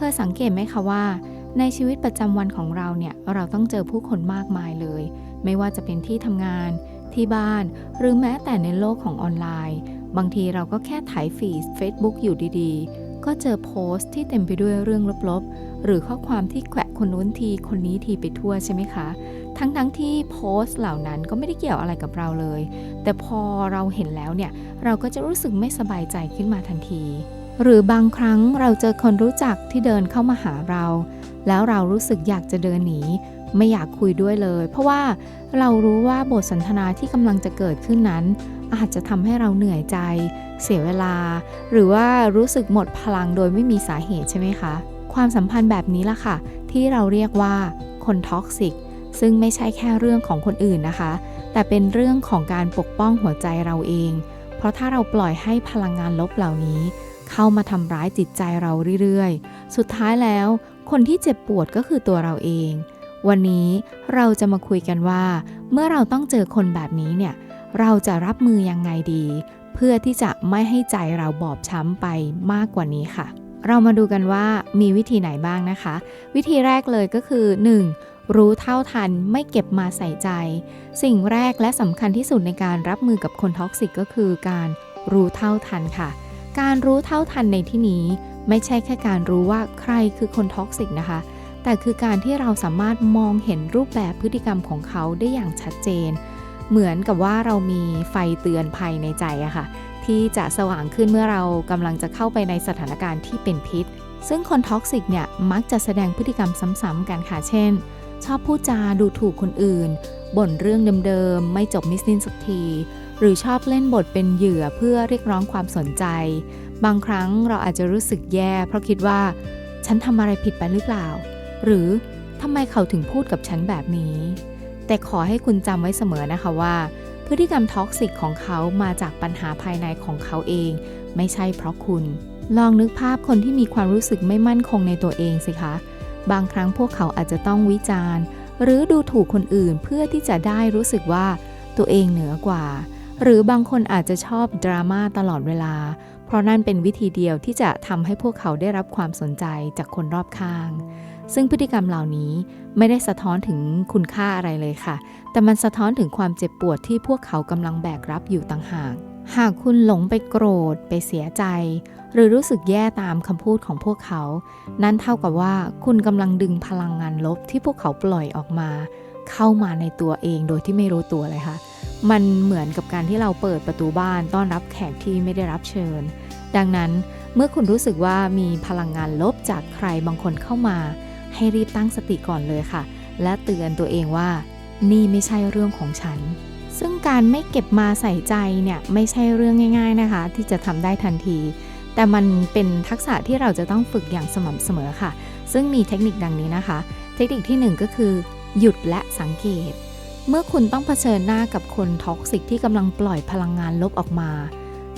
เคยสังเกตไหมคะว่า ในชีวิตประจำวันของเราเนี่ยเราต้องเจอผู้คนมากมายเลย ไม่ว่าจะเป็นที่ทำงาน ที่บ้าน หรือแม้แต่ในโลกของออนไลน์ บางทีเราก็แค่ถ่ายฟีด Facebook อยู่ดีๆ ก็เจอโพสต์ที่เต็มไปด้วยเรื่องลบๆ หรือข้อความที่แขวะคนนู้นทีคนนี้ทีไปทั่วใช่ไหมคะ ทั้งๆทที่โพสต์เหล่านั้นก็ไม่ได้เกี่ยวอะไรกับเราเลย แต่พอเราเห็นแล้วเนี่ยเราก็จะรู้สึกไม่สบายใจขึ้นมาทันที หรือบางครั้งเราเจอคนรู้จักที่เดินเข้ามาหาเรา แล้วเรารู้สึกอยากจะเดินหนี ไม่อยากคุยด้วยเลย เพราะว่าเรารู้ว่าบทสนทนาที่กำลังจะเกิดขึ้นนั้น อาจจะทำให้เราเหนื่อยใจ เสียเวลา หรือว่ารู้สึกหมดพลังโดยไม่มีสาเหตุใช่ไหมคะ ความสัมพันธ์แบบนี้ล่ะค่ะ ที่เราเรียกว่าคนท็อกซิกซึ่งไม่ใช่แค่เรื่องของคนอื่นนะคะ แต่เป็นเรื่องของการปกป้องหัวใจเราเอง เพราะถ้าเราปล่อยให้พลังงานลบเหล่านี้ เข้ามาทำร้ายจิตใจเราเรื่อยๆ สุดท้ายแล้ว คนที่เจ็บปวดก็คือตัวเราเอง วันนี้เราจะมาคุยกันว่า เมื่อเราต้องเจอคนแบบนี้เนี่ย เราจะรับมือยังไงดี เพื่อที่จะไม่ให้ใจเราบอบช้ำไปมากกว่านี้ค่ะ เรามาดูกันว่ามีวิธีไหนบ้างนะคะ วิธีแรกเลยก็คือ 1. รู้เท่าทันไม่เก็บมาใส่ใจ สิ่งแรกและสำคัญที่สุดในการรับมือกับคนท็อกซิกก็คือการรู้เท่าทันค่ะ การรู้เท่าทันในที่นี้ไม่ใช่แค่การรู้ว่าใครคือคนท็อกซิกนะคะ แต่คือการที่เราสามารถมองเห็นรูปแบบพฤติกรรมของเขาได้อย่างชัดเจน เหมือนกับว่าเรามีไฟเตือนภัยในใจอะค่ะ ที่จะสว่างขึ้นเมื่อเรากำลังจะเข้าไปในสถานการณ์ที่เป็นพิษ ซึ่งคนท็อกซิกเนี่ยมักจะแสดงพฤติกรรมซ้ำๆกันค่ะ เช่น ชอบพูดจาดูถูกคนอื่นบ่นเรื่องเดิมๆ ไม่จบไม่สิ้นสักที หรือชอบเล่นบทเป็นเหยื่อเพื่อเรียกร้องความสนใจ บางครั้งเราอาจจะรู้สึกแย่ เพราะคิดว่า ฉันทำอะไรผิดไปหรือเปล่า หรือทำไมเขาถึงพูดกับฉันแบบนี้ แต่ขอให้คุณจำไว้เสมอนะคะว่า พฤติกรรมท็อกซิกของเขามาจากปัญหาภายในของเขาเอง ไม่ใช่เพราะคุณ ลองนึกภาพคนที่มีความรู้สึกไม่มั่นคงในตัวเองสิคะ บางครั้งพวกเขาอาจจะต้องวิจารณ์ หรือดูถูกคนอื่นเพื่อที่จะได้รู้สึกว่าตัวเองเหนือกว่า หรือบางคนอาจจะชอบดราม่าตลอดเวลา เพราะนั่นเป็นวิธีเดียวที่จะทำให้พวกเขาได้รับความสนใจจากคนรอบข้าง ซึ่งพฤติกรรมเหล่านี้ไม่ได้สะท้อนถึงคุณค่าอะไรเลยค่ะ แต่มันสะท้อนถึงความเจ็บปวดที่พวกเขากำลังแบกรับอยู่ต่างหาก หากคุณหลงไปโกรธ ไปเสียใจ หรือรู้สึกแย่ตามคำพูดของพวกเขา นั่นเท่ากับว่าคุณกำลังดึงพลังงานลบที่พวกเขาปล่อยออกมา เข้ามาในตัวเองโดยที่ไม่รู้ตัวเลยค่ะ มันเหมือนกับการที่เราเปิดประตูบ้านต้อนรับแขกที่ไม่ได้รับเชิญ ดังนั้นเมื่อคุณรู้สึกว่ามีพลังงานลบจากใครบางคนเข้ามา ให้รีบตั้งสติก่อนเลยค่ะ และเตือนตัวเองว่า นี่ไม่ใช่เรื่องของฉัน ซึ่งการไม่เก็บมาใส่ใจเนี่ยไม่ใช่เรื่องง่าย ๆนะคะ ที่จะทำได้ทันที แต่มันเป็นทักษะที่เราจะต้องฝึกอย่างสม่ำเสมอค่ะ ซึ่งมีเทคนิคดังนี้นะคะ เทคนิคที่ 1 ก็คือ หยุดและสังเกต เมื่อคุณต้องเผชิญหน้ากับคนท็อกซิกที่กำลังปล่อยพลังงานลบออกมา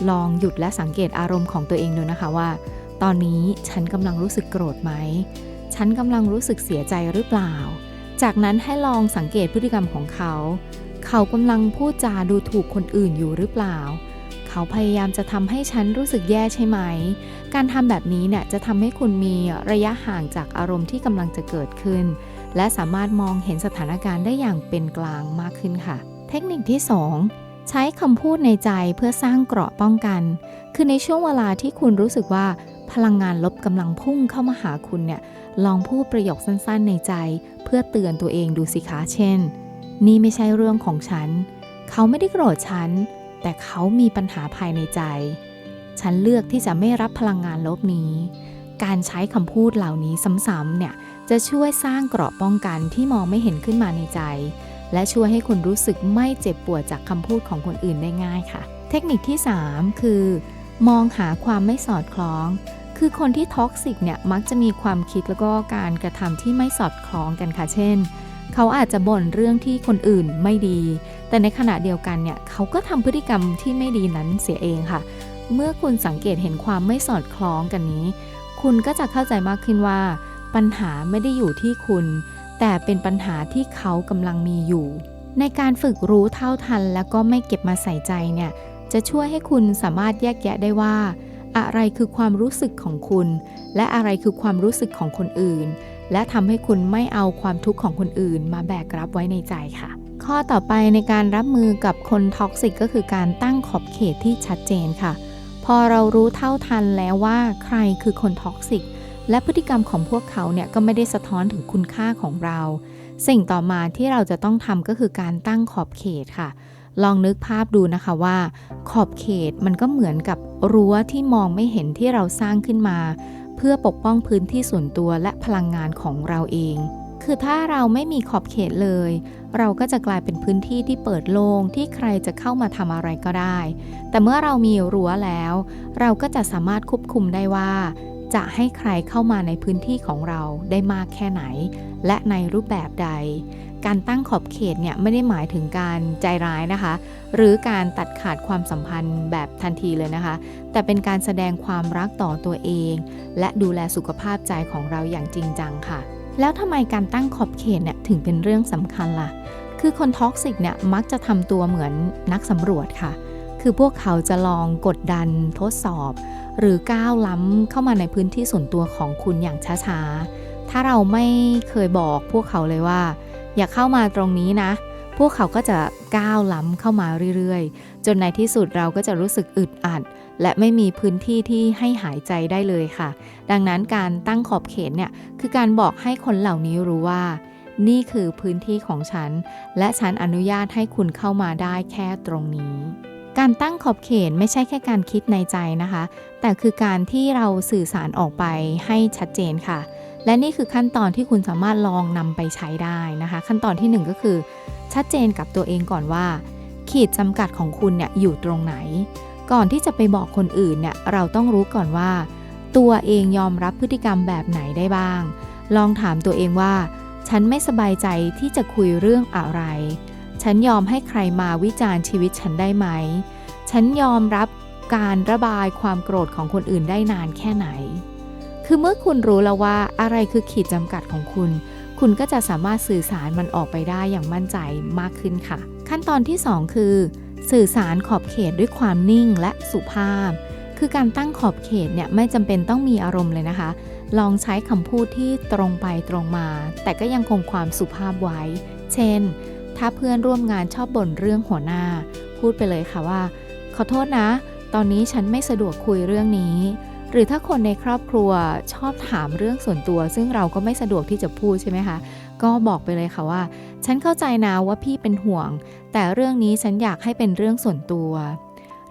ลองหยุดและสังเกตอารมณ์ของตัวเองดูนะคะว่า ตอนนี้ฉันกำลังรู้สึกโกรธไหม ฉันกำลังรู้สึกเสียใจหรือเปล่า จากนั้นให้ลองสังเกตพฤติกรรมของเขา เขากำลังพูดจาดูถูกคนอื่นอยู่หรือเปล่า เขาพยายามจะทำให้ฉันรู้สึกแย่ใช่ไหม การทำแบบนี้เนี่ยจะทำให้คุณมีระยะห่างจากอารมณ์ที่กำลังจะเกิดขึ้น และสามารถมองเห็นสถานการณ์ได้อย่างเป็นกลางมากขึ้นค่ะ เทคนิคที่ 2 ใช้คำพูดในใจเพื่อสร้างเกราะป้องกัน คือในช่วงเวลาที่คุณรู้สึกว่าพลังงานลบกำลังพุ่งเข้ามาหาคุณเนี่ย ลองพูดประโยคสั้นๆในใจ เพื่อเตือนตัวเองดูสิคะ เช่น นี่ไม่ใช่เรื่องของฉัน เขาไม่ได้โกรธฉัน แต่เขามีปัญหาภายในใจ ฉันเลือกที่จะไม่รับพลังงานลบนี้ การใช้คำพูดเหล่านี้ซ้ำๆเนี่ย จะช่วยสร้างเกราะป้องกันที่มองไม่เห็นขึ้นมาในใจ และช่วยให้คุณรู้สึกไม่เจ็บปวดจากคำพูดของคนอื่นได้ง่ายค่ะ เทคนิคที่ 3 คือ มองหาความไม่สอดคล้อง คือคนที่ท็อกซิกเนี่ยมักจะมีความคิดแล้วก็การกระทำที่ไม่สอดคล้องกันค่ะเช่นเขาอาจจะบ่นเรื่องที่คนอื่นไม่ดี แต่ในขณะเดียวกันเนี่ยเขาก็ทำพฤติกรรมที่ไม่ดีนั้นเสียเองค่ะ เมื่อคุณสังเกตเห็นความไม่สอดคล้องกันนี้ คุณก็จะเข้าใจมากขึ้นว่า ปัญหาไม่ได้อยู่ที่คุณ แต่เป็นปัญหาที่เขากำลังมีอยู่ ในการฝึกรู้เท่าทันแล้วก็ไม่เก็บมาใส่ใจเนี่ย จะช่วยให้คุณสามารถแยกแยะได้ว่า อะไรคือความรู้สึกของคุณ และอะไรคือความรู้สึกของคนอื่น และทำให้คุณไม่เอาความทุกข์ของคนอื่น มาแบกรับไว้ในใจค่ะ ข้อต่อไปในการรับมือกับคนท็อกซิกก็คือการตั้งขอบเขตที่ชัดเจนค่ะ พอเรารู้เท่าทันแล้วว่าใครคือคนท็อกซิก และพฤติกรรมของพวกเขาเนี่ยก็ไม่ได้สะท้อนถึงคุณค่าของเรา สิ่งต่อมาที่เราจะต้องทำก็คือการตั้งขอบเขตค่ะ ลองนึกภาพดูนะคะว่า ขอบเขตมันก็เหมือนกับรั้วที่มองไม่เห็นที่เราสร้างขึ้นมา เพื่อปกป้องพื้นที่ส่วนตัวและพลังงานของเราเอง คือถ้าเราไม่มีขอบเขตเลย เราก็จะกลายเป็นพื้นที่ที่เปิดโล่งที่ใครจะเข้ามาทำอะไรก็ได้ แต่เมื่อเรามีรั้วแล้ว เราก็จะสามารถควบคุมได้ว่า จะให้ใครเข้ามาในพื้นที่ของเราได้มากแค่ไหน และในรูปแบบใด การตั้งขอบเขตเนี่ยไม่ได้หมายถึงการใจร้ายนะคะ หรือการตัดขาดความสัมพันธ์แบบทันทีเลยนะคะ แต่เป็นการแสดงความรักต่อตัวเอง และดูแลสุขภาพใจของเราอย่างจริงจังค่ะ แล้วทำไมการตั้งขอบเขตเนี่ยถึงเป็นเรื่องสำคัญล่ะ คือคนท็อกซิกเนี่ยมักจะทำตัวเหมือนนักสำรวจค่ะ คือพวกเขาจะลองกดดันทดสอบ หรือก้าวล้ำเข้ามาในพื้นที่ส่วนตัวของคุณอย่างช้าๆ ถ้าเราไม่เคยบอกพวกเขาเลยว่า อย่าเข้ามาตรงนี้นะ พวกเขาก็จะก้าวล้ำเข้ามาเรื่อยๆ จนในที่สุดเราก็จะรู้สึกอึดอัด และไม่มีพื้นที่ที่ให้หายใจได้เลยค่ะ ดังนั้นการตั้งขอบเขตเนี่ยคือการบอกให้คนเหล่านี้รู้ว่า นี่คือพื้นที่ของฉัน และฉันอนุญาตให้คุณเข้ามาได้แค่ตรงนี้ การตั้งขอบเขตไม่ใช่แค่การคิดในใจนะคะ แต่คือการที่เราสื่อสารออกไปให้ชัดเจนค่ะ และนี่คือขั้นตอนที่คุณสามารถลองนำไปใช้ได้นะคะ ขั้นตอนที่หนึ่งก็คือ ชัดเจนกับตัวเองก่อนว่า ขีดจำกัดของคุณเนี่ยอยู่ตรงไหน ก่อนที่จะไปบอกคนอื่นเนี่ยเราต้องรู้ก่อนว่า ตัวเองยอมรับพฤติกรรมแบบไหนได้บ้าง ลองถามตัวเองว่า ฉันไม่สบายใจที่จะคุยเรื่องอะไร ฉันยอมให้ใครมาวิจารณ์ชีวิตฉันได้ไหม ฉันยอมรับการระบายความโกรธของคนอื่นได้นานแค่ไหน คือเมื่อคุณรู้แล้วว่าอะไรคือขีดจำกัดของคุณ คุณก็จะสามารถสื่อสารมันออกไปได้อย่างมั่นใจมากขึ้นค่ะ ขั้นตอนที่ 2 คือ สื่อสารขอบเขตด้วยความนิ่งและสุภาพ คือการตั้งขอบเขตเนี่ยไม่จำเป็นต้องมีอารมณ์เลยนะคะ ลองใช้คำพูดที่ตรงไปตรงมา แต่ก็ยังคงความสุภาพไว้ เช่น ถ้าเพื่อนร่วมงานชอบบ่นเรื่องหัวหน้า พูดไปเลยค่ะว่า ขอโทษนะ ตอนนี้ฉันไม่สะดวกคุยเรื่องนี้ หรือถ้าคนในครอบครัวชอบถามเรื่องส่วนตัว ซึ่งเราก็ไม่สะดวกที่จะพูดใช่ไหมคะ ก็บอกไปเลยค่ะว่า ฉันเข้าใจนะว่าพี่เป็นห่วง แต่เรื่องนี้ฉันอยากให้เป็นเรื่องส่วนตัว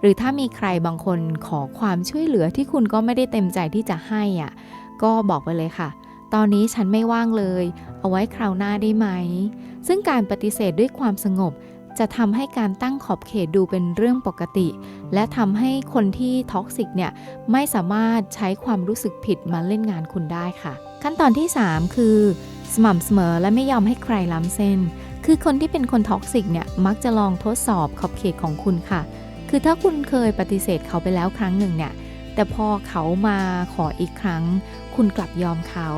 หรือถ้ามีใครบางคนขอความช่วยเหลือที่คุณก็ไม่ได้เต็มใจที่จะให้อะก็บอกไปเลยค่ะ ตอนนี้ฉันไม่ว่างเลย เอาไว้คราวหน้าได้ไหม ซึ่งการปฏิเสธด้วยความสงบ จะทำให้การตั้งขอบเขตดูเป็นเรื่องปกติ และทำให้คนที่ท็อกซิกเนี่ยไม่สามารถใช้ความรู้สึกผิดมาเล่นงานคุณได้ค่ะ ขั้นตอนที่ 3 คือ สม่ำเสมอและไม่ยอมให้ใครล้ำเส้น คือคนที่เป็นคนท็อกซิกเนี่ยมักจะลองทดสอบขอบเขตของคุณค่ะคือถ้าคุณเคยปฏิเสธเขาไปแล้วครั้งหนึ่งเนี่ย แต่พอเขามาขออีกครั้ง คุณกลับยอมเขา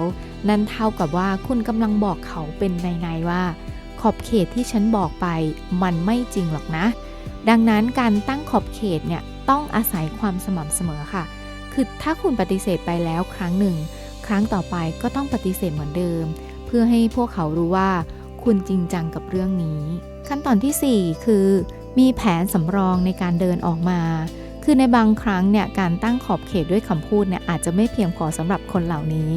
นั่นเท่ากับว่าคุณกำลังบอกเขาเป็นในๆว่า ขอบเขตที่ฉันบอกไป มันไม่จริงหรอกนะ ดังนั้นการตั้งขอบเขตเนี่ยต้องอาศัยความสม่ำเสมอค่ะ คือถ้าคุณปฏิเสธไปแล้วครั้งหนึ่ง ครั้งต่อไปก็ต้องปฏิเสธเหมือนเดิม เพื่อให้พวกเขารู้ว่า คุณจริงจังกับเรื่องนี้ ขั้นตอนทีสี่4 คือ มีแผนสำรองในการเดินออกมา คือในบางครั้งเนี่ยการตั้งขอบเขตด้วยคำพูดเนี่ยอาจจะไม่เพียงพอสำหรับคนเหล่านี้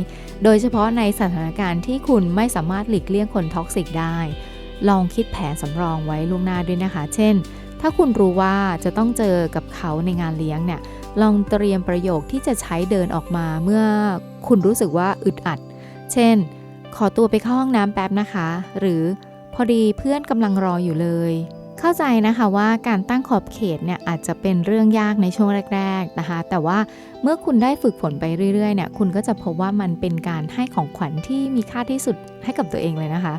โดยเฉพาะในสถานการณ์ที่คุณไม่สามารถหลีกเลี่ยงคนท็อกซิกได้ ลองคิดแผนสำรองไว้ล่วงหน้าด้วยนะคะ เช่น ถ้าคุณรู้ว่าจะต้องเจอกับเขาในงานเลี้ยงเนี่ย ลองเตรียมประโยคที่จะใช้เดินออกมาเมื่อคุณรู้สึกว่าอึดอัด เช่น ขอตัวไปเข้าห้องน้ำแป๊บนะคะ หรือพอดีเพื่อนกำลังรออยู่เลย เข้าใจนะคะว่าการตั้งขอบเขตเนี่ยอาจจะเป็นเรื่องยากในช่วงแรก ๆนะคะ แต่ว่าเมื่อคุณได้ฝึกฝนไปเรื่อยๆเนี่ยคุณก็จะพบว่ามันเป็นการให้ของขวัญที่มีค่าที่สุดให้กับตัวเองเลยนะคะ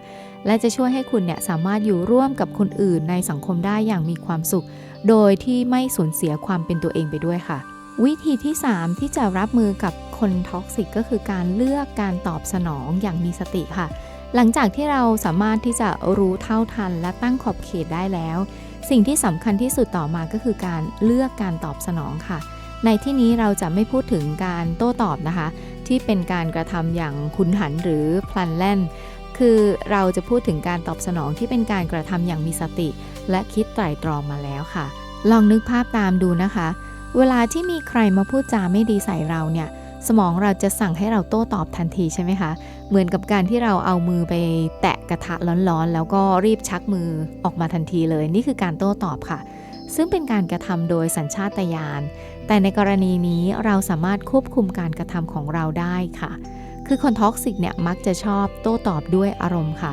และจะช่วยให้คุณเนี่ยสามารถอยู่ร่วมกับคนอื่นในสังคมได้อย่างมีความสุข โดยที่ไม่สูญเสียความเป็นตัวเองไปด้วยค่ะ วิธีที่ 3 ที่จะรับมือกับคนท็อกซิกก็คือการเลือกการตอบสนองอย่างมีสติค่ะ หลังจากที่เราสามารถที่จะรู้เท่าทันและตั้งขอบเขตได้แล้ว สิ่งที่สำคัญที่สุดต่อมาก็คือการเลือกการตอบสนองค่ะ ในที่นี้เราจะไม่พูดถึงการโต้ตอบนะคะ ที่เป็นการกระทำอย่างคุนหันหรือพลันแล่น คือเราจะพูดถึงการตอบสนองที่เป็นการกระทำอย่างมีสติ และคิดไตร่ตรองมาแล้วค่ะ ลองนึกภาพตามดูนะคะ เวลาที่มีใครมาพูดจาไม่ดีใส่เราเนี่ย สมองเราจะสั่งให้เราโต้ตอบทันทีใช่ไหมคะ เหมือนกับการที่เราเอามือไปแตะกระทะร้อนๆ แล้วก็รีบชักมือออกมาทันทีเลย นี่คือการโต้ตอบค่ะ ซึ่งเป็นการกระทำโดยสัญชาตญาณ แต่ในกรณีนี้เราสามารถควบคุมการกระทำของเราได้ค่ะ คือคนท็อกซิกเนี่ยมักจะชอบโต้ตอบด้วยอารมณ์ค่ะ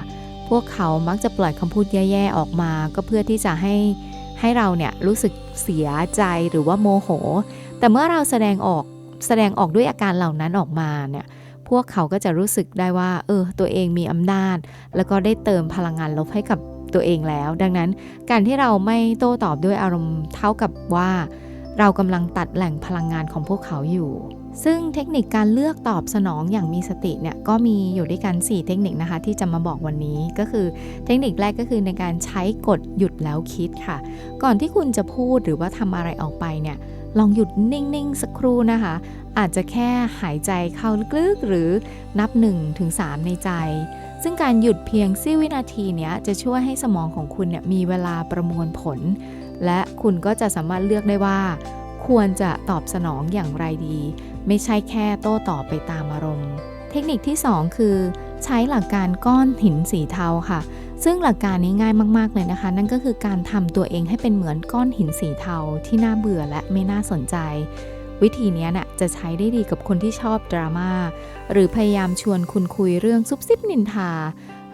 พวกเขามักจะปล่อยคำพูดแย่ๆออกมา ก็เพื่อที่จะให้ให้เราเนี่ยรู้สึกเสียใจหรือว่าโมโห แต่เมื่อเราแสดงออก แสดงออกด้วยอาการเหล่านั้นออกมาเนี่ยพวกเขาก็จะรู้สึกได้ว่า เออ ตัวเองมีอำนาจ แล้วก็ได้เติมพลังงานลบให้กับตัวเองแล้ว ดังนั้นการที่เราไม่โต้ตอบด้วยอารมณ์เท่ากับว่า เรากำลังตัดแหล่งพลังงานของพวกเขาอยู่ ซึ่งเทคนิคการเลือกตอบสนองอย่างมีสติเนี่ยก็มีอยู่ด้วยกัน 4 เทคนิคนะคะ ที่จะมาบอกวันนี้ก็คือเทคนิคแรกก็คือในการใช้กฎหยุดแล้วคิดค่ะ ก่อนที่คุณจะพูดหรือว่าทำอะไรออกไปเนี่ย ลองหยุดนิ่ง ๆ สักครู่นะคะ อาจจะแค่หายใจเข้าลึกๆ หรือนับ1ถึง3ในใจ ซึ่งการหยุดเพียงสิวินาทีเนี้ยจะช่วยให้สมองของคุณเนี่ยมีเวลาประมวลผล และคุณก็จะสามารถเลือกได้ว่า ควรจะตอบสนองอย่างไรดี ไม่ใช่แค่โต้ตอบไปตามอารมณ์ เทคนิคที่ 2 คือ ใช้หลักการก้อนหินสีเทาค่ะ ซึ่งหลักการนี้ง่ายมาก ๆ เลยนะคะ นั่นก็คือการทำตัวเองให้เป็นเหมือนก้อนหินสีเทาที่น่าเบื่อและไม่น่าสนใจ วิธีนี้น่ะจะใช้ได้ดีกับคนที่ชอบดราม่าหรือพยายามชวนคุณคุยเรื่องซุบซิบนินทา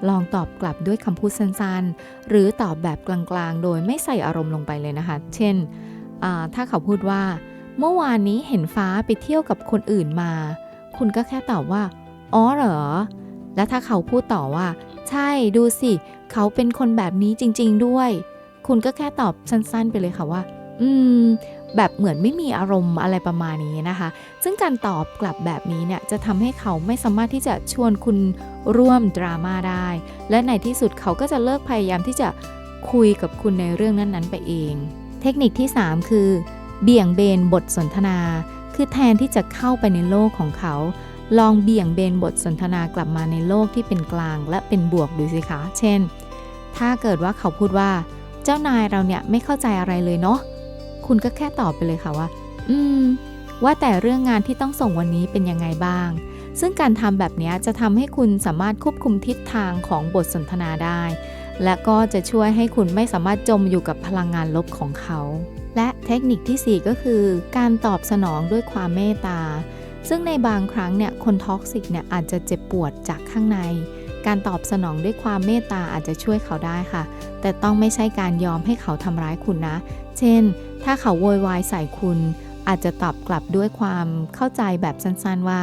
ลองตอบกลับด้วยคำพูดสั้นๆ หรือตอบแบบกลางๆ โดยไม่ใส่อารมณ์ลงไปเลยนะคะ เช่น ถ้าเขาพูดว่า เมื่อวานนี้เห็นฟ้าไปเที่ยวกับคนอื่นมา คุณก็แค่ตอบว่าอ๋อเหรอ และถ้าเขาพูดต่อว่า ใช่ดูสิ เขาเป็นคนแบบนี้จริง ๆด้วย คุณก็แค่ตอบสั้นๆ ไปเลยค่ะว่า อืม แบบเหมือนไม่มีอารมณ์อะไรประมาณนี้นะคะ ซึ่งการตอบกลับแบบนี้เนี่ยจะทำให้เขาไม่สามารถที่จะชวนคุณร่วมดราม่าได้ และในที่สุดเขาก็จะเลิกพยายามที่จะคุยกับคุณในเรื่องนั้นๆ ไปเอง เทคนิคที่ 3 คือ เบี่ยงเบนบทสนทนา คือแทนที่จะเข้าไปในโลกของเขา ลองเบี่ยงเบนบทสนทนากลับมาในโลกที่เป็นกลางและเป็นบวกดูสิคะ เช่น ถ้าเกิดว่าเขาพูดว่า เจ้านายเราเนี่ยไม่เข้าใจอะไรเลยเนาะ คุณก็แค่ตอบไปเลยค่ะว่า อืม ว่าแต่เรื่องงานที่ต้องส่งวันนี้เป็นยังไงบ้าง ซึ่งการทำแบบนี้จะทำให้คุณสามารถควบคุมทิศทางของบทสนทนาได้ และก็จะช่วยให้คุณไม่สามารถจมอยู่กับพลังงานลบของเขา และเทคนิคทีสี่4 ก็คือ การตอบสนองด้วยความเมตตา ซึ่งในบางครั้งเนี่ยคนท็อกซิกเนี่ยอาจจะเจ็บปวดจากข้างใน การตอบสนองด้วยความเมตตาอาจจะช่วยเขาได้ค่ะ แต่ต้องไม่ใช่การยอมให้เขาทำร้ายคุณนะ เช่น ถ้าเขาโวยวายใส่คุณ อาจจะตอบกลับด้วยความเข้าใจแบบสั้นๆว่า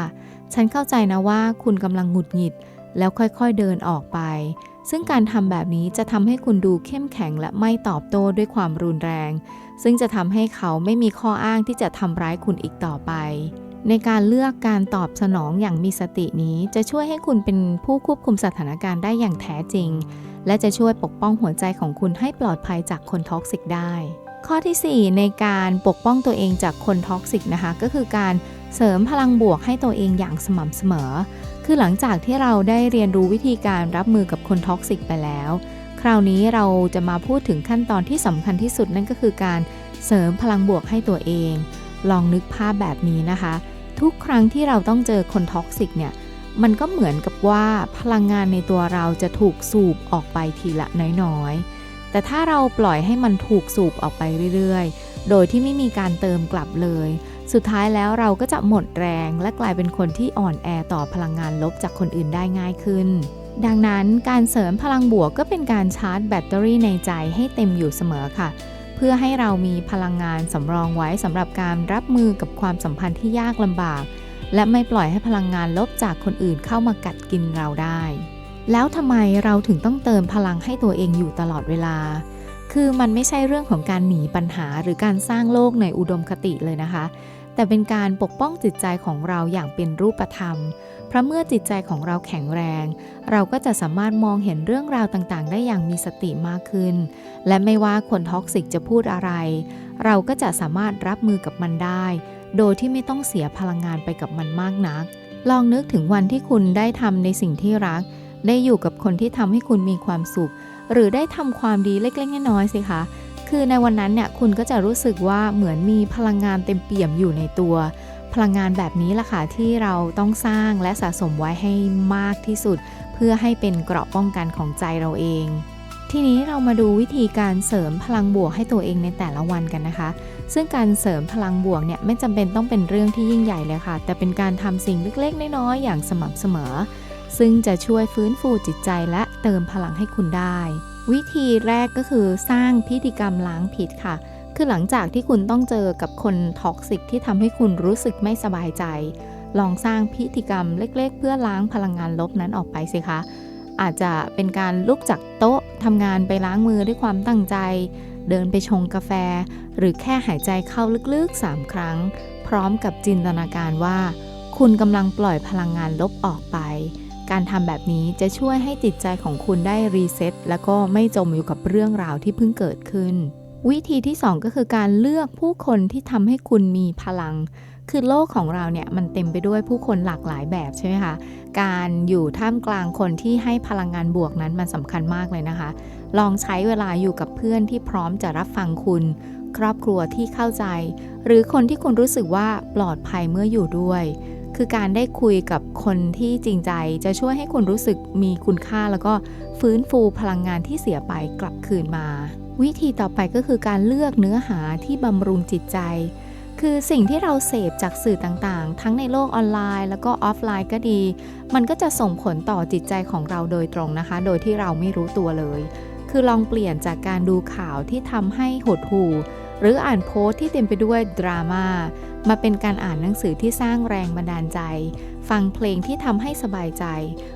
ฉันเข้าใจนะว่าคุณกำลังหงุดหงิด แล้วค่อยๆเดินออกไปซึ่งการทำแบบนี้จะทำให้คุณดูเข้มแข็งและไม่ตอบโต้ด้วยความรุนแรง ซึ่งจะทำให้เขาไม่มีข้ออ้างที่จะทำร้ายคุณอีกต่อไป ในการเลือกการตอบสนองอย่างมีสตินี้จะช่วยให้คุณเป็นผู้ควบคุมสถานการณ์ได้อย่างแท้จริง และจะช่วยปกป้องหัวใจของคุณให้ปลอดภัยจากคนท็อกซิกได้ ข้อทีสี่ 4 ในการปกป้องตัวเองจากคนท็อกซิกนะคะก็คือการเสริมพลังบวกให้ตัวเองอย่างสม่ำเสมอ คือหลังจากที่เราได้เรียนรู้วิธีการรับมือกับคนท็อกซิกไปแล้ว คราวนี้เราจะมาพูดถึงขั้นตอนที่สำคัญที่สุดนั่นก็คือการเสริมพลังบวกให้ตัวเอง ลองนึกภาพแบบนี้นะคะ ทุกครั้งที่เราต้องเจอคนท็อกซิกเนี่ยมันก็เหมือนกับว่าพลังงานในตัวเราจะถูกสูบออกไปทีละน้อยๆ แต่ถ้าเราปล่อยให้มันถูกสูบออกไปเรื่อยๆ โดยที่ไม่มีการเติมกลับเลย สุดท้ายแล้วเราก็จะหมดแรงและกลายเป็นคนที่อ่อนแอต่อพลังงานลบจากคนอื่นได้ง่ายขึ้น ดังนั้นการเสริมพลังบวกก็เป็นการชาร์จแบตเตอรี่ในใจให้เต็มอยู่เสมอค่ะ เพื่อให้เรามีพลังงานสำรองไว้สำหรับการรับมือกับความสัมพันธ์ที่ยากลำบาก และไม่ปล่อยให้พลังงานลบจากคนอื่นเข้ามากัดกินเราได้ แล้วทำไมเราถึงต้องเติมพลังให้ตัวเองอยู่ตลอดเวลา คือมันไม่ใช่เรื่องของการหนีปัญหาหรือการสร้างโลกในอุดมคติเลยนะคะ แต่เป็นการปกป้องจิตใจของเราอย่างเป็นรูปธรรมเราะเมื่อจิตใจของเราแข็งแรง เราก็จะสามารถมองเห็นเรื่องราวต่างๆ ได้อย่างมีสติมากขึ้น และไม่ว่าคนท็อกซิกจะพูดอะไร เราก็จะสามารถรับมือกับมันได้ โดยที่ไม่ต้องเสียพลังงานไปกับมันมากนัก ลองนึกถึงวันที่คุณได้ทำในสิ่งที่รัก ได้อยู่กับคนที่ทำให้คุณมีความสุข หรือได้ทำความดีเล็กๆน้อยๆสิคะคือในวันนั้นเนี่ยคุณก็จะรู้สึกว่าเหมือนมีพลังงานเต็มเปี่ยมอยู่ในตัว พลังงานแบบนี้ล่ะค่ะที่เราต้องสร้างและสะสมไว้ให้มากที่สุด เพื่อให้เป็นเกราะป้องกันของใจเราเอง ทีนี้เรามาดูวิธีการเสริมพลังบวกให้ตัวเองในแต่ละวันกันนะคะ ซึ่งการเสริมพลังบวกเนี่ยไม่จำเป็นต้องเป็นเรื่องที่ยิ่งใหญ่เลยค่ะ แต่เป็นการทำสิ่งเล็กๆ น้อยๆอย่างสม่ำเสมอ ซึ่งจะช่วยฟื้นฟูจิตใจและเติมพลังให้คุณได้ วิธีแรกก็คือสร้างพิธีกรรมล้างพิษค่ะ คือหลังจากที่คุณต้องเจอกับคนท็อกซิกที่ทำให้คุณรู้สึกไม่สบายใจ ลองสร้างพิธีกรรมเล็กๆ เพื่อล้างพลังงานลบนั้นออกไปสิคะ อาจจะเป็นการลุกจากโต๊ะทำงานไปล้างมือด้วยความตั้งใจ เดินไปชงกาแฟ หรือแค่หายใจเข้าลึกๆ 3 ครั้ง พร้อมกับจินตนาการว่า คุณกำลังปล่อยพลังงานลบออกไปการทำแบบนี้จะช่วยให้จิตใจของคุณได้รีเซ็ตแล้วก็ไม่จมอยู่กับเรื่องราวที่เพิ่งเกิดขึ้น วิธีที่ 2 ก็คือการเลือกผู้คนที่ทำให้คุณมีพลัง คือโลกของเราเนี่ยมันเต็มไปด้วยผู้คนหลากหลายแบบใช่ไหมคะ การอยู่ท่ามกลางคนที่ให้พลังงานบวกนั้นมันสำคัญมากเลยนะคะ ลองใช้เวลาอยู่กับเพื่อนที่พร้อมจะรับฟังคุณ ครอบครัวที่เข้าใจ หรือคนที่คุณรู้สึกว่าปลอดภัยเมื่ออยู่ด้วย คือการได้คุยกับคนที่จริงใจจะช่วยให้คุณรู้สึกมีคุณค่า แล้วก็ฟื้นฟูพลังงานที่เสียไปกลับคืนมา วิธีต่อไปก็คือการเลือกเนื้อหาที่บำรุงจิตใจ คือสิ่งที่เราเสพจากสื่อต่างๆ ทั้งในโลกออนไลน์ แล้วก็ออฟไลน์ก็ดี มันก็จะส่งผลต่อจิตใจของเราโดยตรงนะคะ โดยที่เราไม่รู้ตัวเลย คือลองเปลี่ยนจากการดูข่าวที่ทำให้หดหู่ หรืออ่านโพสต์ที่เต็มไปด้วยดราม่ามาเป็นการอ่านหนังสือที่สร้างแรงบันดาลใจ ฟังเพลงที่ทำให้สบายใจ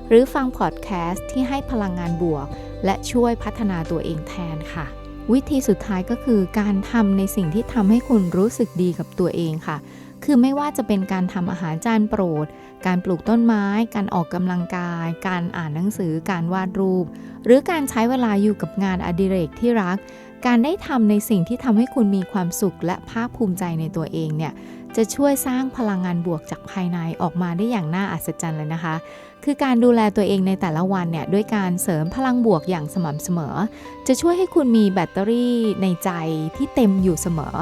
หรือฟังพอดแคสต์ที่ให้พลังงานบวก และช่วยพัฒนาตัวเองแทนค่ะ วิธีสุดท้ายก็คือการทำในสิ่งที่ทำให้คุณรู้สึกดีกับตัวเองค่ะ คือไม่ว่าจะเป็นการทำอาหารจานโปรด การปลูกต้นไม้ การออกกำลังกาย การอ่านหนังสือ การวาดรูป หรือการใช้เวลาอยู่กับงานอดิเรกที่รัก การได้ทำในสิ่งที่ทำให้คุณมีความสุขและภาคภูมิใจในตัวเองเนี่ยจะช่วยสร้างพลังงานบวกจากภายในออกมาได้อย่างน่าอัศจรรย์เลยนะคะ คือการดูแลตัวเองในแต่ละวันเนี่ยด้วยการเสริมพลังบวกอย่างสม่ำเสมอ จะช่วยให้คุณมีแบตเตอรี่ในใจที่เต็มอยู่เสมอ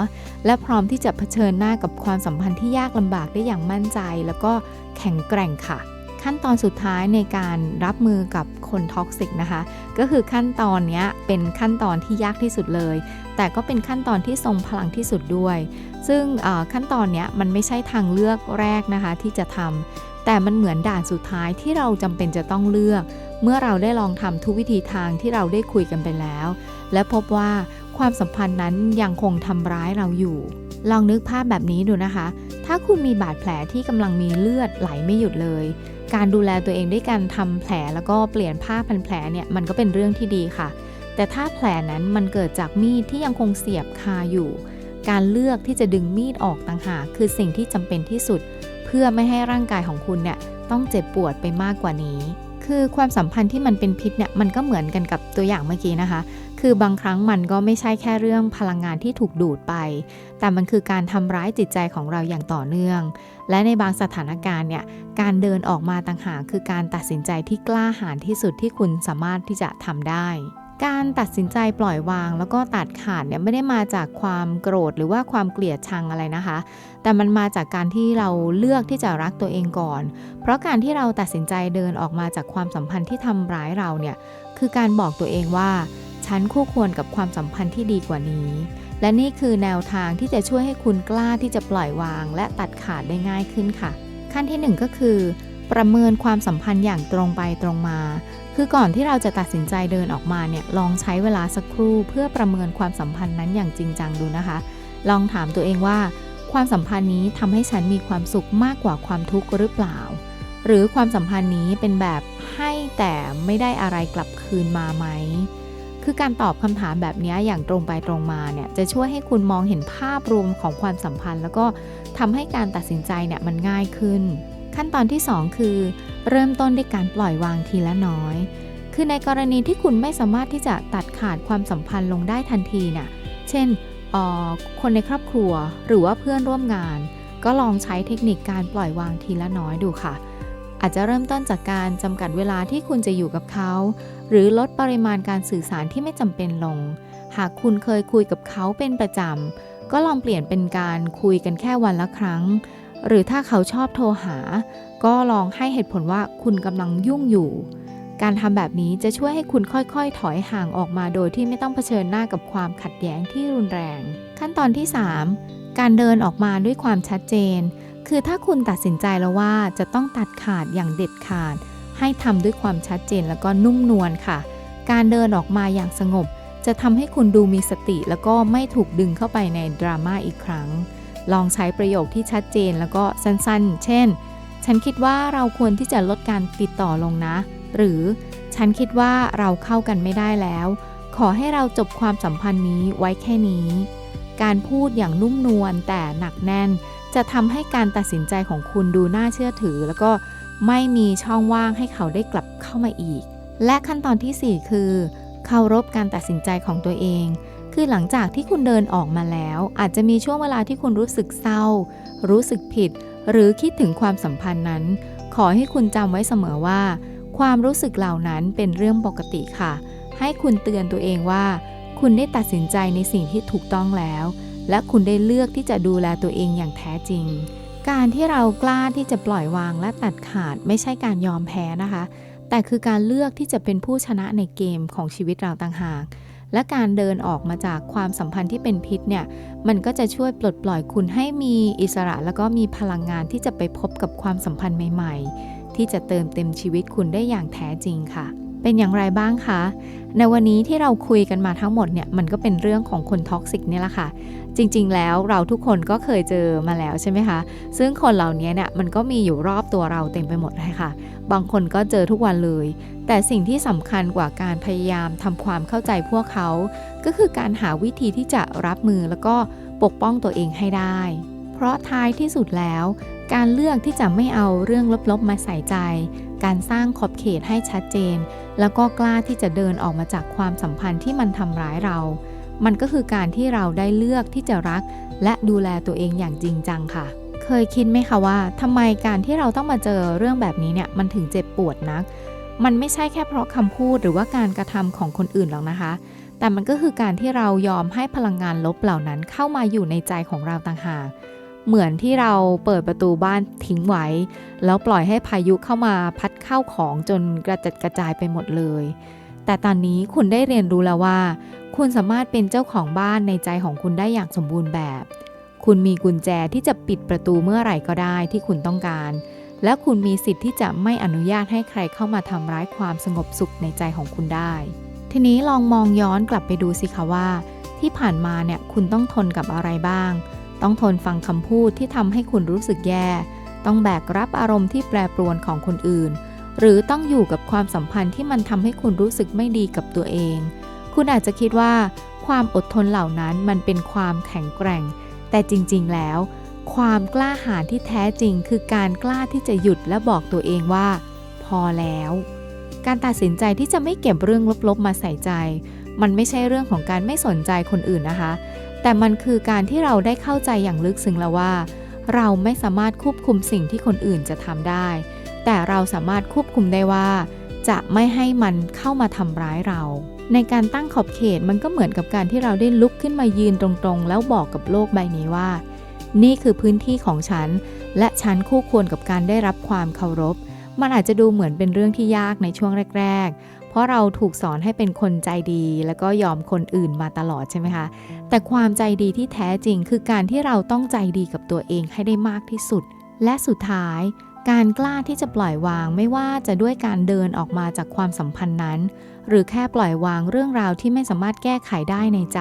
และพร้อมที่จะเผชิญหน้ากับความสัมพันธ์ที่ยากลำบากได้อย่างมั่นใจ แล้วก็แข็งแกร่งค่ะ ขั้นตอนสุดท้ายในการรับมือกับคนท็อกซิกนะคะ ก็คือขั้นตอนนี้เป็นขั้นตอนที่ยากที่สุดเลย แต่ก็เป็นขั้นตอนที่ทรงพลังที่สุดด้วย ซึ่งขั้นตอนนี้มันไม่ใช่ทางเลือกแรกนะคะที่จะทำแต่มันเหมือนด่านสุดท้ายที่เราจำเป็นจะต้องเลือก เมื่อเราได้ลองทำทุกวิธีทางที่เราได้คุยกันไปแล้ว และพบว่าความสัมพันธ์นั้นยังคงทำร้ายเราอยู่ ลองนึกภาพแบบนี้ดูนะคะ ถ้าคุณมีบาดแผลที่กำลังมีเลือดไหลไม่หยุดเลย การดูแลตัวเองด้วยการทำแผลแล้วก็เปลี่ยนผ้าพันแผลเนี่ยมันก็เป็นเรื่องที่ดีค่ะ แต่ถ้าแผลนั้นมันเกิดจากมีดที่ยังคงเสียบคาอยู่ การเลือกที่จะดึงมีดออกต่างหากคือสิ่งที่จำเป็นที่สุด เพื่อไม่ให้ร่างกายของคุณเนี่ยต้องเจ็บปวดไปมากกว่านี้ คือความสัมพันธ์ที่มันเป็นพิษเนี่ยมันก็เหมือนกันกับตัวอย่างเมื่อกี้นะคะ คือบางครั้งมันก็ไม่ใช่แค่เรื่องพลังงานที่ถูกดูดไป แต่มันคือการทำร้ายจิตใจของเราอย่างต่อเนื่อง และในบางสถานการณ์เนี่ย การเดินออกมาต่างหากคือการตัดสินใจที่กล้าหาญที่สุดที่คุณสามารถที่จะทำได้การตัดสินใจปล่อยวางแล้วก็ตัดขาดเนี่ยไม่ได้มาจากความโกรธหรือว่าความเกลียดชังอะไรนะคะ แต่มันมาจากการที่เราเลือกที่จะรักตัวเองก่อน เพราะการที่เราตัดสินใจเดินออกมาจากความสัมพันธ์ที่ทำร้ายเราเนี่ยคือการบอกตัวเองว่า ฉันคู่ควรกับความสัมพันธ์ที่ดีกว่านี้ และนี่คือแนวทางที่จะช่วยให้คุณกล้าที่จะปล่อยวาง และตัดขาดได้ง่ายขึ้นค่ะ ขั้นที่หนึ่งก็คือ ประเมินความสัมพันธ์อย่างตรงไปตรงมา คือก่อนที่เราจะตัดสินใจเดินออกมาเนี่ยลองใช้เวลาสักครู่ เพื่อประเมินความสัมพันธ์นั้นอย่างจริงจังดูนะคะ ลองถามตัวเองว่า ความสัมพันธ์นี้ทำให้ฉันมีความสุขมากกว่าความทุกข์หรือเปล่า หรือความสัมพันธ์นี้เป็นแบบให้แต่ไม่ได้อะไรกลับคืนมาไหม คือการตอบคำถามแบบนี้อย่างตรงไปตรงมาเนี่ยจะช่วยให้คุณมองเห็นภาพรวมของความสัมพันธ์ แล้วก็ทำให้การตัดสินใจเนี่ยมันง่ายขึ้น ขั้นตอนที่ 2 คือ เริ่มต้นด้วยการปล่อยวางทีละน้อย คือในกรณีที่คุณไม่สามารถที่จะตัดขาดความสัมพันธ์ลงได้ทันทีเนี่ยเช่นคนในครอบครัวหรือว่าเพื่อนร่วมงาน ก็ลองใช้เทคนิคการปล่อยวางทีละน้อยดูค่ะ อาจจะเริ่มต้นจากการจำกัดเวลาที่คุณจะอยู่กับเขา หรือลดปริมาณการสื่อสารที่ไม่จำเป็นลง หากคุณเคยคุยกับเขาเป็นประจำ ก็ลองเปลี่ยนเป็นการคุยกันแค่วันละครั้ง หรือถ้าเขาชอบโทรหา ก็ลองให้เหตุผลว่าคุณกำลังยุ่งอยู่ การทำแบบนี้จะช่วยให้คุณค่อยๆ ถอยห่างออกมาโดยที่ไม่ต้องเผชิญหน้ากับความขัดแย้งที่รุนแรง ขั้นตอนที่ 3 การเดินออกมาด้วยความชัดเจน คือถ้าคุณตัดสินใจแล้วว่าจะต้องตัดขาดอย่างเด็ดขาด ให้ทำด้วยความชัดเจนแล้วก็นุ่มนวลค่ะ การเดินออกมาอย่างสงบ จะทำให้คุณดูมีสติ แล้วก็ไม่ถูกดึงเข้าไปในดราม่าอีกครั้ง ลองใช้ประโยคที่ชัดเจนแล้วก็สั้นๆ เช่น ฉันคิดว่าเราควรที่จะลดการติดต่อลงนะ หรือฉันคิดว่าเราเข้ากันไม่ได้แล้ว ขอให้เราจบความสัมพันธ์นี้ไว้แค่นี้ การพูดอย่างนุ่มนวลแต่หนักแน่น จะทำให้การตัดสินใจของคุณดูน่าเชื่อถือ แล้วก็ไม่มีช่องว่างให้เขาได้กลับเข้ามาอีก และขั้นตอนทีสี่ 4 คือเคารพการตัดสินใจของตัวเอง คือหลังจากที่คุณเดินออกมาแล้ว อาจจะมีช่วงเวลาที่คุณรู้สึกเศร้า รู้สึกผิด หรือคิดถึงความสัมพันธ์นั้น ขอให้คุณจำไว้เสมอว่า ความรู้สึกเหล่านั้นเป็นเรื่องปกติค่ะ ให้คุณเตือนตัวเองว่า คุณได้ตัดสินใจในสิ่งที่ถูกต้องแล้ว และคุณได้เลือกที่จะดูแลตัวเองอย่างแท้จริง การที่เรากล้าที่จะปล่อยวางและตัดขาดไม่ใช่การยอมแพ้นะคะ แต่คือการเลือกที่จะเป็นผู้ชนะในเกมของชีวิตเราต่างหาก และการเดินออกมาจากความสัมพันธ์ที่เป็นพิษเนี่ย มันก็จะช่วยปลดปล่อยคุณให้มีอิสระ แล้วก็มีพลังงานที่จะไปพบกับความสัมพันธ์ใหม่ ๆ ที่จะเติมเต็มชีวิตคุณได้อย่างแท้จริงค่ะเป็นอย่างไรบ้างคะ ในวันนี้ที่เราคุยกันมาทั้งหมดเนี่ยมันก็เป็นเรื่องของคนท็อกซิกนี่แหละค่ะ จริงๆ แล้วเราทุกคนก็เคยเจอมาแล้วใช่ไหมคะ ซึ่งคนเหล่านี้เนี่ยมันก็มีอยู่รอบตัวเราเต็มไปหมดเลยค่ะ บางคนก็เจอทุกวันเลย แต่สิ่งที่สำคัญกว่าการพยายามทำความเข้าใจพวกเขา ก็คือการหาวิธีที่จะรับมือแล้วก็ปกป้องตัวเองให้ได้ เพราะท้ายที่สุดแล้ว การเลือกที่จะไม่เอาเรื่องลบๆมาใส่ใจ การสร้างขอบเขตให้ชัดเจน แล้วก็กล้าที่จะเดินออกมาจากความสัมพันธ์ที่มันทำร้ายเรา มันก็คือการที่เราได้เลือกที่จะรัก และดูแลตัวเองอย่างจริงจังค่ะ เคยคิดไหมคะว่าทำไมการที่เราต้องมาเจอเรื่องแบบนี้เนี่ยมันถึงเจ็บปวดนัก มันไม่ใช่แค่เพราะคำพูดหรือว่าการกระทำของคนอื่นหรอกนะคะ แต่มันก็คือการที่เรายอมให้พลังงานลบเหล่านั้นเข้ามาอยู่ในใจของเราต่างหากเหมือนที่เราเปิดประตูบ้านทิ้งไว้ แล้วปล่อยให้พายุเข้ามาพัดเข้าของจนกระจัดกระจายไปหมดเลย แต่ตอนนี้คุณได้เรียนรู้แล้วว่า คุณสามารถเป็นเจ้าของบ้านในใจของคุณได้อย่างสมบูรณ์แบบ คุณมีกุญแจที่จะปิดประตูเมื่อไหร่ก็ได้ที่คุณต้องการ และคุณมีสิทธิ์ที่จะไม่อนุญาตให้ใครเข้ามาทำร้ายความสงบสุขในใจของคุณได้ ทีนี้ลองมองย้อนกลับไปดูสิคะว่า ที่ผ่านมาเนี่ยคุณต้องทนกับอะไรบ้าง ต้องทนฟังคำพูดที่ทำให้คุณรู้สึกแย่ ต้องแบกรับอารมณ์ที่แปรปรวนของคนอื่น หรือต้องอยู่กับความสัมพันธ์ที่มันทำให้คุณรู้สึกไม่ดีกับตัวเอง คุณอาจจะคิดว่าความอดทนเหล่านั้นมันเป็นความแข็งแกร่ง แต่จริงๆแล้ว ความกล้าหาญที่แท้จริง คือการกล้าที่จะหยุดและบอกตัวเองว่า พอแล้ว การตัดสินใจที่จะไม่เก็บเรื่องลบๆมาใส่ใจ มันไม่ใช่เรื่องของการไม่สนใจคนอื่นนะคะ แต่มันคือการที่เราได้เข้าใจอย่างลึกซึ้งแล้วว่า เราไม่สามารถควบคุมสิ่งที่คนอื่นจะทำได้ แต่เราสามารถควบคุมได้ว่า จะไม่ให้มันเข้ามาทำร้ายเรา ในการตั้งขอบเขตมันก็เหมือนกับการที่เราได้ลุกขึ้นมายืนตรงๆ แล้วบอกกับโลกใบนี้ว่า นี่คือพื้นที่ของฉัน และฉันคู่ควรกับการได้รับความเคารพ มันอาจจะดูเหมือนเป็นเรื่องที่ยากในช่วงแรก ๆ เพราะเราถูกสอนให้เป็นคนใจดี แล้วก็ยอมคนอื่นมาตลอดใช่ไหมคะ แต่ความใจดีที่แท้จริงคือการที่เราต้องใจดีกับตัวเองให้ได้มากที่สุด และสุดท้าย การกล้าที่จะปล่อยวางไม่ว่าจะด้วยการเดินออกมาจากความสัมพันธ์นั้นหรือแค่ปล่อยวางเรื่องราวที่ไม่สามารถแก้ไขได้ในใจ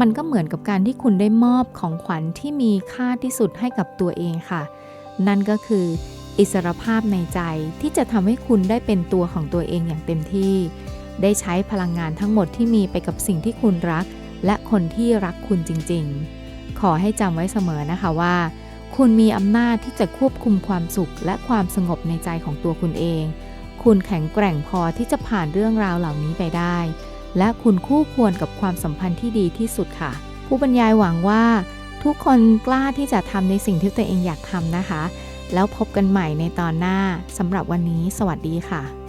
มันก็เหมือนกับการที่คุณได้มอบของขวัญที่มีค่าที่สุดให้กับตัวเองค่ะ นั่นก็คือ อิสรภาพในใจที่จะทำให้คุณได้เป็นตัวของตัวเองอย่างเต็มที่ ได้ใช้พลังงานทั้งหมดที่มีไปกับสิ่งที่คุณรัก และคนที่รักคุณจริง ๆ ขอให้จำไว้เสมอนะคะว่า คุณมีอำนาจที่จะควบคุมความสุขและความสงบในใจของตัวคุณเอง คุณแข็งแกร่งพอที่จะผ่านเรื่องราวเหล่านี้ไปได้ และคุณคู่ควรกับความสัมพันธ์ที่ดีที่สุดค่ะ ผู้บรรยายหวังว่า ทุกคนกล้าที่จะทำในสิ่งที่ตัวเองอยากทำนะคะ แล้วพบกันใหม่ในตอนหน้าสำหรับวันนี้ สวัสดีค่ะ